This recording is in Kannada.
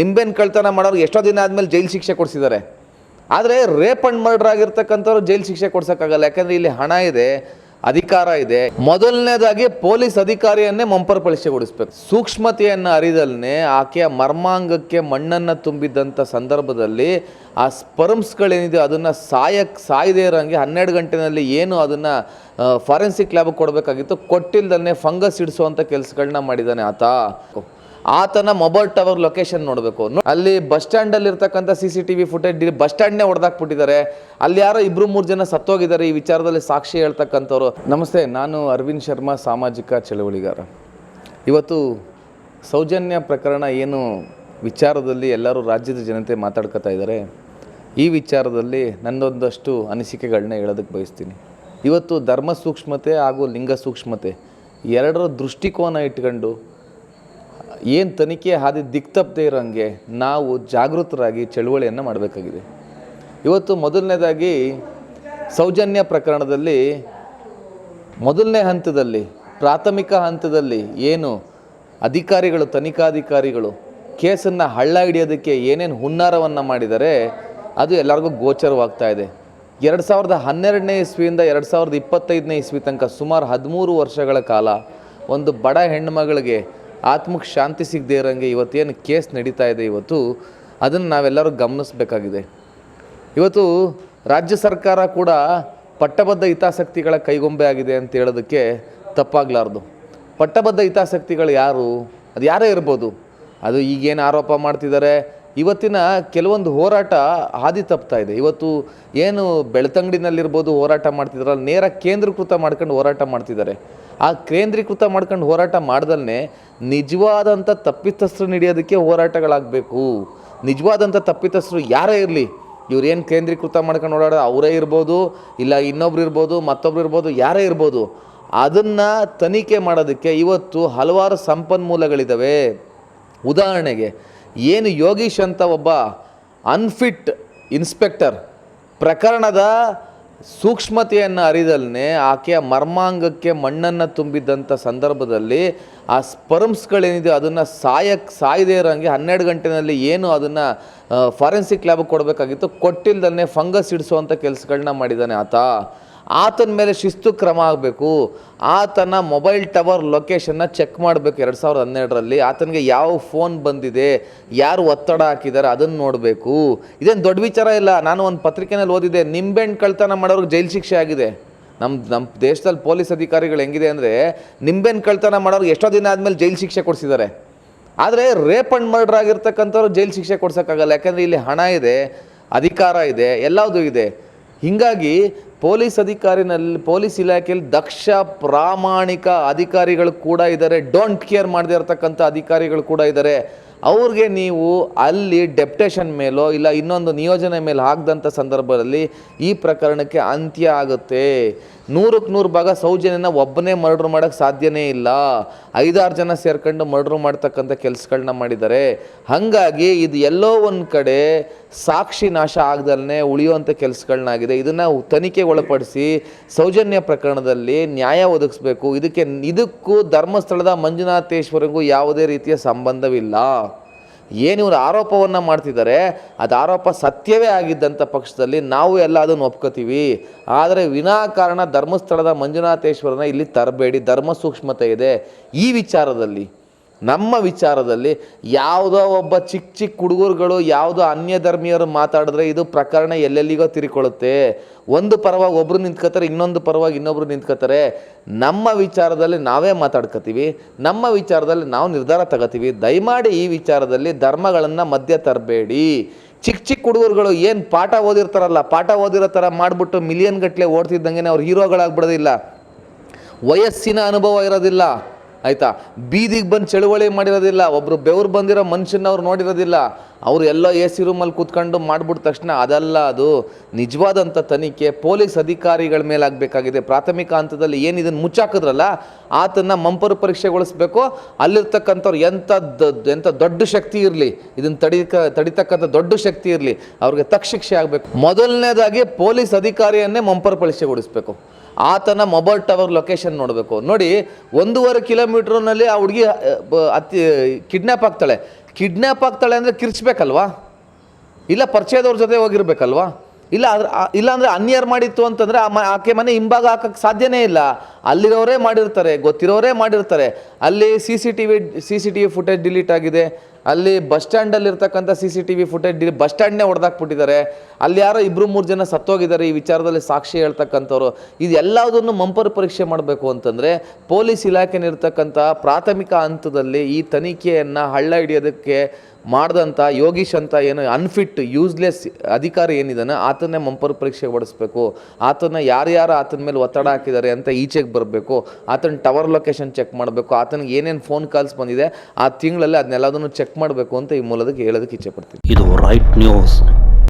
ನಿಂಬೆನ್ ಕಳ್ತನ ಮಾಡೋರು ಎಷ್ಟೋ ದಿನ ಆದಮೇಲೆ ಜೈಲು ಶಿಕ್ಷೆ ಕೊಡಿಸಿದ್ದಾರೆ. ಆದರೆ ರೇಪ್ ಅಂಡ್ ಮರ್ಡರ್ ಆಗಿರ್ತಕ್ಕಂಥವ್ರು ಜೈಲು ಶಿಕ್ಷೆ ಕೊಡ್ಸೋಕ್ಕಾಗಲ್ಲ. ಯಾಕಂದರೆ ಇಲ್ಲಿ ಹಣ ಇದೆ, ಅಧಿಕಾರ ಇದೆ. ಮೊದಲನೇದಾಗಿ ಪೊಲೀಸ್ ಅಧಿಕಾರಿಯನ್ನೇ ಮಂಪರ್ ಪರೀಕ್ಷೆಗೊಳಿಸ್ಬೇಕು ಸೂಕ್ಷ್ಮತೆಯನ್ನು ಅರಿದಲ್ನೇ ಆಕೆಯ ಮರ್ಮಾಂಗಕ್ಕೆ ಮಣ್ಣನ್ನು ತುಂಬಿದ್ದಂಥ ಸಂದರ್ಭದಲ್ಲಿ ಆ ಸ್ಪರ್ಮ್ಸ್ಗಳೇನಿದೆ ಅದನ್ನು ಸಾಯಕ್ಕೆ ಸಾಯದೇ ಇರೋಂಗೆ ಹನ್ನೆರಡು ಗಂಟೆನಲ್ಲಿ ಏನು ಅದನ್ನು ಫಾರೆನ್ಸಿಕ್ ಲ್ಯಾಬ್ಗೆ ಕೊಡಬೇಕಾಗಿತ್ತು. ಕೊಟ್ಟಿಲ್ದನ್ನೇ ಫಂಗಸ್ ಇಡಿಸುವಂಥ ಕೆಲಸಗಳನ್ನ ಮಾಡಿದ್ದಾನೆ ಆತ. ಆತನ ಮೊಬೈಲ್ ಟವರ್ ಲೊಕೇಶನ್ ನೋಡಬೇಕು. ಅಲ್ಲಿ ಬಸ್ ಸ್ಟ್ಯಾಂಡಲ್ಲಿ ಇರ್ತಕ್ಕಂಥ C C T V footage bus ಸ್ಟ್ಯಾಂಡ್ನೇ ಹೊಡೆದಾಕ್ಬಿಟ್ಟಿದ್ದಾರೆ. ಅಲ್ಲಿ ಯಾರೋ ಇಬ್ಬರು ಮೂರು ಜನ ಸತ್ತೋಗಿದ್ದಾರೆ. ಈ ವಿಚಾರದಲ್ಲಿ ಸಾಕ್ಷಿ ಹೇಳ್ತಕ್ಕಂಥವ್ರು. ನಮಸ್ತೆ, ನಾನು ಅರವಿಂದ್ ಶರ್ಮಾ, ಸಾಮಾಜಿಕ ಚಳವಳಿಗಾರ. ಇವತ್ತು ಸೌಜನ್ಯ ಪ್ರಕರಣ ಏನು ವಿಚಾರದಲ್ಲಿ ಎಲ್ಲರೂ ರಾಜ್ಯದ ಜನತೆ ಮಾತಾಡ್ಕೊತಾ ಇದ್ದಾರೆ. ಈ ವಿಚಾರದಲ್ಲಿ ನನ್ನೊಂದಷ್ಟು ಅನಿಸಿಕೆಗಳನ್ನ ಹೇಳೋದಕ್ಕೆ ಬಯಸ್ತೀನಿ. ಇವತ್ತು ಧರ್ಮ ಸೂಕ್ಷ್ಮತೆ ಹಾಗೂ ಲಿಂಗ ಸೂಕ್ಷ್ಮತೆ ಎರಡರ ದೃಷ್ಟಿಕೋನ ಇಟ್ಕೊಂಡು ಏನು ತನಿಖೆ ಹಾದಿ ದಿಕ್ತಪ್ಪದೆ ಇರೋಂಗೆ ನಾವು ಜಾಗೃತರಾಗಿ ಚಳುವಳಿಯನ್ನು ಮಾಡಬೇಕಾಗಿದೆ. ಇವತ್ತು ಮೊದಲನೇದಾಗಿ ಸೌಜನ್ಯ ಪ್ರಕರಣದಲ್ಲಿ, ಮೊದಲನೇ ಹಂತದಲ್ಲಿ, ಪ್ರಾಥಮಿಕ ಹಂತದಲ್ಲಿ ಏನು ಅಧಿಕಾರಿಗಳು, ತನಿಖಾಧಿಕಾರಿಗಳು ಕೇಸನ್ನು ಹಳ್ಳ ಹಿಡಿಯೋದಕ್ಕೆ ಏನೇನು ಹುನ್ನಾರವನ್ನು ಮಾಡಿದರೆ ಅದು ಎಲ್ಲರಿಗೂ ಗೋಚರವಾಗ್ತಾ ಇದೆ. ಎರಡು ಸಾವಿರದ ಹನ್ನೆರಡನೇ ಇಸ್ವಿಯಿಂದ ಎರಡು ಸಾವಿರದ ಇಪ್ಪತ್ತೈದನೇ ಇಸ್ವಿ ತನಕ ಸುಮಾರು ಹದಿಮೂರು ವರ್ಷಗಳ ಕಾಲ ಒಂದು ಬಡ ಹೆಣ್ಣುಮಗಳಿಗೆ ಆತ್ಮಕ್ಕೆ ಶಾಂತಿ ಸಿಗದೇ ಇರೋಂಗೆ ಇವತ್ತೇನು ಕೇಸ್ ನಡೀತಾ ಇದೆ ಇವತ್ತು, ಅದನ್ನು ನಾವೆಲ್ಲರೂ ಗಮನಿಸಬೇಕಾಗಿದೆ. ಇವತ್ತು ರಾಜ್ಯ ಸರ್ಕಾರ ಕೂಡ ಪಟ್ಟಬದ್ಧ ಹಿತಾಸಕ್ತಿಗಳ ಕೈಗೊಂಬೆ ಆಗಿದೆ ಅಂತ ಹೇಳೋದಕ್ಕೆ ತಪ್ಪಾಗಲಾರ್ದು. ಪಟ್ಟಬದ್ಧ ಹಿತಾಸಕ್ತಿಗಳು ಯಾರು? ಅದು ಯಾರೇ ಇರ್ಬೋದು. ಅದು ಈಗೇನು ಆರೋಪ ಮಾಡ್ತಿದ್ದಾರೆ ಇವತ್ತಿನ ಕೆಲವೊಂದು ಹೋರಾಟ ಹಾದಿ ತಪ್ತಾ ಇದೆ. ಇವತ್ತು ಏನು ಬೆಳ್ತಂಗಡಿನಲ್ಲಿರ್ಬೋದು ಹೋರಾಟ ಮಾಡ್ತಿದ್ರಲ್ಲ ನೇರ ಕೇಂದ್ರೀಕೃತ ಮಾಡ್ಕೊಂಡು ಹೋರಾಟ ಮಾಡ್ತಿದ್ದಾರೆ ಆ ಕೇಂದ್ರೀಕೃತ ಮಾಡ್ಕೊಂಡು ಹೋರಾಟ ಮಾಡ್ದಲ್ಲೇ ನಿಜವಾದಂಥ ತಪ್ಪಿತಸ್ಥರು ನಡೆಯೋದಕ್ಕೆ ಹೋರಾಟಗಳಾಗಬೇಕು. ನಿಜವಾದಂಥ ತಪ್ಪಿತಸ್ಥರು ಯಾರೇ ಇರಲಿ ಏನು ಕೇಂದ್ರೀಕೃತ ಮಾಡ್ಕೊಂಡು ಓಡಾಡೋ ಅವರೇ ಇರ್ಬೋದು, ಇಲ್ಲ ಇನ್ನೊಬ್ರು ಇರ್ಬೋದು, ಮತ್ತೊಬ್ರು ಇರ್ಬೋದು, ಯಾರೇ ಇರ್ಬೋದು. ಅದನ್ನು ತನಿಖೆ ಮಾಡೋದಕ್ಕೆ ಇವತ್ತು ಹಲವಾರು ಸಂಪನ್ಮೂಲಗಳಿದ್ದಾವೆ ಉದಾಹರಣೆಗೆ ಏನು ಯೋಗೀಶ್ ಅಂತ ಒಬ್ಬ ಅನ್ಫಿಟ್ ಇನ್ಸ್ಪೆಕ್ಟರ್ ಪ್ರಕರಣದ ಸೂಕ್ಷ್ಮತೆಯನ್ನು ಅರಿದಲ್ಲೇ ಆಕೆಯ ಮರ್ಮಾಂಗಕ್ಕೆ ಮಣ್ಣನ್ನು ತುಂಬಿದ್ದಂಥ ಸಂದರ್ಭದಲ್ಲಿ ಆ ಸ್ಪರ್ಮ್ಸ್ಗಳೇನಿದೆ ಅದನ್ನು ಸಾಯಕ್ಕೆ ಸಾಯದೇ ಇರೋಂಗೆ ಹನ್ನೆರಡು ಗಂಟೆನಲ್ಲಿ ಏನು ಅದನ್ನು ಫಾರೆನ್ಸಿಕ್ ಲ್ಯಾಬ್ಗೆ ಕೊಡಬೇಕಾಗಿತ್ತು. ಕೊಟ್ಟಿಲ್ದನ್ನೇ ಫಂಗಸ್ ಇಡಿಸುವಂಥ ಕೆಲಸಗಳನ್ನ ಮಾಡಿದ್ದಾನೆ ಆತ. ಆತನ ಮೇಲೆ ಶಿಸ್ತು ಕ್ರಮ ಆಗಬೇಕು. ಆತನ ಮೊಬೈಲ್ ಟವರ್ ಲೊಕೇಶನ್ನ ಚೆಕ್ ಮಾಡಬೇಕು ಎರಡು ಸಾವಿರದ ಹನ್ನೆರಡರಲ್ಲಿ. ಆತನಿಗೆ ಯಾವ ಫೋನ್ ಬಂದಿದೆ, ಯಾರು ಒತ್ತಡ ಹಾಕಿದ್ದಾರೆ ಅದನ್ನು ನೋಡಬೇಕು. ಇದೇನು ದೊಡ್ಡ ವಿಚಾರ ಇಲ್ಲ. ನಾನು ಒಂದು ಪತ್ರಿಕೆನಲ್ಲಿ ಓದಿದೆ ನಿಂಬೆಹಣ್ಣು ಕಳ್ತನ ಮಾಡೋರಿಗೆ ಜೈಲು ಶಿಕ್ಷೆ ಆಗಿದೆ. ನಮ್ಮ ನಮ್ಮ ದೇಶದಲ್ಲಿ ಪೊಲೀಸ್ ಅಧಿಕಾರಿಗಳು ಹೆಂಗಿದೆ ಅಂದರೆ, ನಿಂಬೆಹಣ್ಣು ಕಳ್ತನ ಮಾಡೋರಿಗೆ ಎಷ್ಟೋ ದಿನ ಆದಮೇಲೆ ಜೈಲು ಶಿಕ್ಷೆ ಕೊಡಿಸಿದ್ದಾರೆ. ಆದರೆ ರೇಪ್ ಅಂಡ್ ಮರ್ಡರ್ ಆಗಿರ್ತಕ್ಕಂಥವ್ರು ಜೈಲು ಶಿಕ್ಷೆ ಕೊಡ್ಸೋಕ್ಕಾಗಲ್ಲ. ಯಾಕಂದರೆ ಇಲ್ಲಿ ಹಣ ಇದೆ, ಅಧಿಕಾರ ಇದೆ ಎಲ್ಲದೂ ಇದೆ. ಹೀಗಾಗಿ ಪೊಲೀಸ್ ಅಧಿಕಾರಿನಲ್ಲಿ, ಪೊಲೀಸ್ ಇಲಾಖೆಯಲ್ಲಿ ದಕ್ಷ ಪ್ರಾಮಾಣಿಕ ಅಧಿಕಾರಿಗಳು ಕೂಡ ಇದ್ದಾರೆ. ಡೋಂಟ್ ಕೇರ್ ಮಾಡದೇ ಇರತಕ್ಕಂಥ ಅಧಿಕಾರಿಗಳು ಕೂಡ ಇದ್ದಾರೆ. ಅವ್ರಿಗೆ ನೀವು ಅಲ್ಲಿ ಡೆಪ್ಟೇಷನ್ ಮೇಲೋ ಇಲ್ಲ ಇನ್ನೊಂದು ನಿಯೋಜನೆ ಮೇಲೆ ಹಾಕ್ದಂಥ ಸಂದರ್ಭದಲ್ಲಿ ಈ ಪ್ರಕರಣಕ್ಕೆ ಅಂತ್ಯ ಆಗುತ್ತೆ. ನೂರಕ್ಕೆ ನೂರು ಭಾಗ ಸೌಜನ್ಯನ ಒಬ್ಬನೇ ಮರ್ಡ್ರ್ ಮಾಡೋಕ್ಕೆ ಸಾಧ್ಯನೇ ಇಲ್ಲ. ಐದಾರು ಜನ ಸೇರ್ಕೊಂಡು ಮರ್ಡ್ರ್ ಮಾಡ್ತಕ್ಕಂಥ ಕೆಲಸಗಳನ್ನ ಮಾಡಿದ್ದಾರೆ. ಹಾಗಾಗಿ ಇದು ಎಲ್ಲೋ ಒಂದು ಕಡೆ ಸಾಕ್ಷಿ ನಾಶ ಆಗದಲ್ಲೇ ಉಳಿಯುವಂಥ ಕೆಲಸಗಳನ್ನಾಗಿದೆ ಇದನ್ನು ತನಿಖೆ ಒಳಪಡಿಸಿ ಸೌಜನ್ಯ ಪ್ರಕರಣದಲ್ಲಿ ನ್ಯಾಯ ಒದಗಿಸ್ಬೇಕು. ಇದಕ್ಕೆ, ಇದಕ್ಕೂ ಧರ್ಮಸ್ಥಳದ ಮಂಜುನಾಥೇಶ್ವರಿಗೂ ಯಾವುದೇ ರೀತಿಯ ಸಂಬಂಧವಿಲ್ಲ. ಏನು ಇವರು ಆರೋಪವನ್ನು ಮಾಡ್ತಿದ್ದಾರೆ, ಅದು ಆರೋಪ ಸತ್ಯವೇ ಆಗಿದ್ದಂಥ ಪಕ್ಷದಲ್ಲಿ ನಾವು ಎಲ್ಲ ಅದನ್ನು ಒಪ್ಕೋತೀವಿ. ಆದರೆ ವಿನಾಕಾರಣ ಧರ್ಮಸ್ಥಳದ ಮಂಜುನಾಥೇಶ್ವರನ ಇಲ್ಲಿ ತರಬೇಡಿ, ಧರ್ಮ ಸೂಕ್ಷ್ಮತೆ ಇದೆ. ಈ ವಿಚಾರದಲ್ಲಿ ನಮ್ಮ ವಿಚಾರದಲ್ಲಿ ಯಾವುದೋ ಒಬ್ಬ ಚಿಕ್ಕ ಚಿಕ್ಕ ಹುಡುಗರುಗಳು ಯಾವುದೋ ಅನ್ಯ ಧರ್ಮೀಯರು ಮಾತಾಡಿದ್ರೆ ಇದು ಪ್ರಕರಣ ಎಲ್ಲೆಲ್ಲಿಗೋ ತಿರುಕೊಳ್ಳುತ್ತೆ. ಒಂದು ಪರವಾಗಿ ಒಬ್ಬರು ನಿಂತ್ಕೋತಾರೆ ಇನ್ನೊಂದು ಪರವಾಗಿ ಇನ್ನೊಬ್ರು ನಿಂತ್ಕೋತಾರೆ ನಮ್ಮ ವಿಚಾರದಲ್ಲಿ ನಾವೇ ಮಾತಾಡ್ಕೋತೀವಿ ನಮ್ಮ ವಿಚಾರದಲ್ಲಿ ನಾವು ನಿರ್ಧಾರ ತಗೋತೀವಿ ದಯಮಾಡಿ ಈ ವಿಚಾರದಲ್ಲಿ ಧರ್ಮಗಳನ್ನು ಮಧ್ಯ ತರಬೇಡಿ. ಚಿಕ್ಕ ಚಿಕ್ಕ ಹುಡುಗರುಗಳು ಏನು ಪಾಠ ಓದಿರ್ತಾರಲ್ಲ, ಪಾಠ ಓದಿರೋ ಥರ ಮಾಡಿಬಿಟ್ಟು ಮಿಲಿಯನ್ ಗಟ್ಟಲೆ ಓಡ್ತಿದ್ದಂಗೆ ಅವ್ರು ಹೀರೋಗಳಾಗ್ಬಿಡೋದಿಲ್ಲ. ವಯಸ್ಸಿನ ಅನುಭವ ಇರೋದಿಲ್ಲ. ಆಯಿತಾ? ಬೀದಿಗೆ ಬಂದು ಚಳುವಳಿ ಮಾಡಿರೋದಿಲ್ಲ ಒಬ್ಬರು ಬೆವರು ಬಂದಿರೋ ಮನುಷ್ಯನ ಅವ್ರು ನೋಡಿರೋದಿಲ್ಲ. ಅವರು ಎಲ್ಲ ಎ ಸಿ ರೂಮಲ್ಲಿ ಕೂತ್ಕೊಂಡು ಮಾಡಿಬಿಟ್ಟ ತಕ್ಷಣ ಅದಲ್ಲ ಅದು. ನಿಜವಾದಂಥ ತನಿಖೆ ಪೊಲೀಸ್ ಅಧಿಕಾರಿಗಳ ಮೇಲೆ ಆಗಬೇಕಾಗಿದೆ. ಪ್ರಾಥಮಿಕ ಹಂತದಲ್ಲಿ ಏನು ಇದನ್ನು ಮುಚ್ಚಾಕಿದ್ರಲ್ಲ, ಆತನ್ನು ಮಂಪರು ಪರೀಕ್ಷೆಗೊಳಿಸ್ಬೇಕು. ಅಲ್ಲಿರ್ತಕ್ಕಂಥವ್ರು ಎಂಥ ಎಂಥ ದೊಡ್ಡ ಶಕ್ತಿ ಇರಲಿ ಇದನ್ನು ತಡಿಕ, ತಡಿತಕ್ಕಂಥ ದೊಡ್ಡ ಶಕ್ತಿ ಇರಲಿ, ಅವ್ರಿಗೆ ತಕ್ಷಿಕ್ಷೆ ಆಗಬೇಕು. ಮೊದಲನೇದಾಗಿ ಪೊಲೀಸ್ ಅಧಿಕಾರಿಯನ್ನೇ ಮಂಪರು ಪರೀಕ್ಷೆಗೊಳಿಸ್ಬೇಕು. ಆತನ ಮೊಬೈಲ್ ಟವರ್ ಲೊಕೇಶನ್ ನೋಡಬೇಕು. ನೋಡಿ, ಒಂದೂವರೆ ಕಿಲೋಮೀಟ್ರ್ನಲ್ಲಿ ಆ ಹುಡುಗಿ ಅತಿ ಕಿಡ್ನ್ಯಾಪ್ ಆಗ್ತಾಳೆ. ಕಿಡ್ನ್ಯಾಪ್ ಆಗ್ತಾಳೆ ಅಂದರೆ ಕಿರ್ಚ್ಬೇಕಲ್ವಾ? ಇಲ್ಲ ಪರಿಚಯದವ್ರ ಜೊತೆ ಹೋಗಿರ್ಬೇಕಲ್ವಾ? ಇಲ್ಲ ಅದ್ರ ಆ- ಇಲ್ಲ ಅಂದರೆ ಅನ್ಯರ್ ಮಾಡಿತ್ತು ಅಂತಂದರೆ ಆ ಮ, ಆಕೆ ಮನೆ ಹಿಂಭಾಗ ಹಾಕಕ್ಕೆ ಸಾಧ್ಯನೇ ಇಲ್ಲ. ಅಲ್ಲಿರೋರೇ ಮಾಡಿರ್ತಾರೆ, ಗೊತ್ತಿರೋರೇ ಮಾಡಿರ್ತಾರೆ. ಅಲ್ಲಿ C C T V C C T V footage delete ಆಗಿದೆ. ಅಲ್ಲಿ ಬಸ್ ಸ್ಟ್ಯಾಂಡಲ್ಲಿ ಇರ್ತಕ್ಕಂಥ C C T V footage bus ಸ್ಟ್ಯಾಂಡ್ನೇ ಹೊಡೆದಾಕ್ಬಿಟ್ಟಿದ್ದಾರೆ. ಅಲ್ಲಿ ಯಾರೋ ಇಬ್ಬರು ಮೂರು ಜನ ಸತ್ತೋಗಿದ್ದಾರೆ ಈ ವಿಚಾರದಲ್ಲಿ ಸಾಕ್ಷಿ ಹೇಳ್ತಕ್ಕಂಥವ್ರು. ಇದೆಲ್ಲದನ್ನು ಮಂಪರ್ ಪರೀಕ್ಷೆ ಮಾಡಬೇಕು ಅಂತಂದರೆ ಪೊಲೀಸ್ ಇಲಾಖೆನಿರ್ತಕ್ಕಂಥ ಪ್ರಾಥಮಿಕ ಹಂತದಲ್ಲಿ ಈ ತನಿಖೆಯನ್ನು ಹಳ್ಳ ಹಿಡಿಯೋದಕ್ಕೆ ಮಾಡಿದಂಥ ಯೋಗೀಶ್ ಅಂತ ಏನು ಅನ್ಫಿಟ್ ಯೂಸ್ಲೆಸ್ ಅಧಿಕಾರಿ ಏನಿದ್ದಾನೆ ಆತನ್ನೇ ಮಂಪರ್ ಪರೀಕ್ಷೆ ಬಡಿಸ್ಬೇಕು ಆತನ ಯಾರ್ಯಾರು ಆತನ ಮೇಲೆ ಒತ್ತಡ ಹಾಕಿದ್ದಾರೆ ಅಂತ ಈಚೆಗೆ ಬರಬೇಕು. ಆತನ ಟವರ್ ಲೊಕೇಶನ್ ಚೆಕ್ ಮಾಡಬೇಕು. ಆತನಿಗೆ ಏನೇನು ಫೋನ್ ಕಾಲ್ಸ್ ಬಂದಿದೆ, ಆ ತಿಂಗಳಲ್ಲಿ ಅದನ್ನೆಲ್ಲದನ್ನು ಮಾಡಬೇಕು ಅಂತ ಈ ಮೂಲದಕ್ಕೆ ಹೇಳೋದಕ್ಕೆ ಇಚ್ಛೆ ಪಡ್ತೀನಿ ಇದು ರೈಟ್ ನ್ಯೂಸ್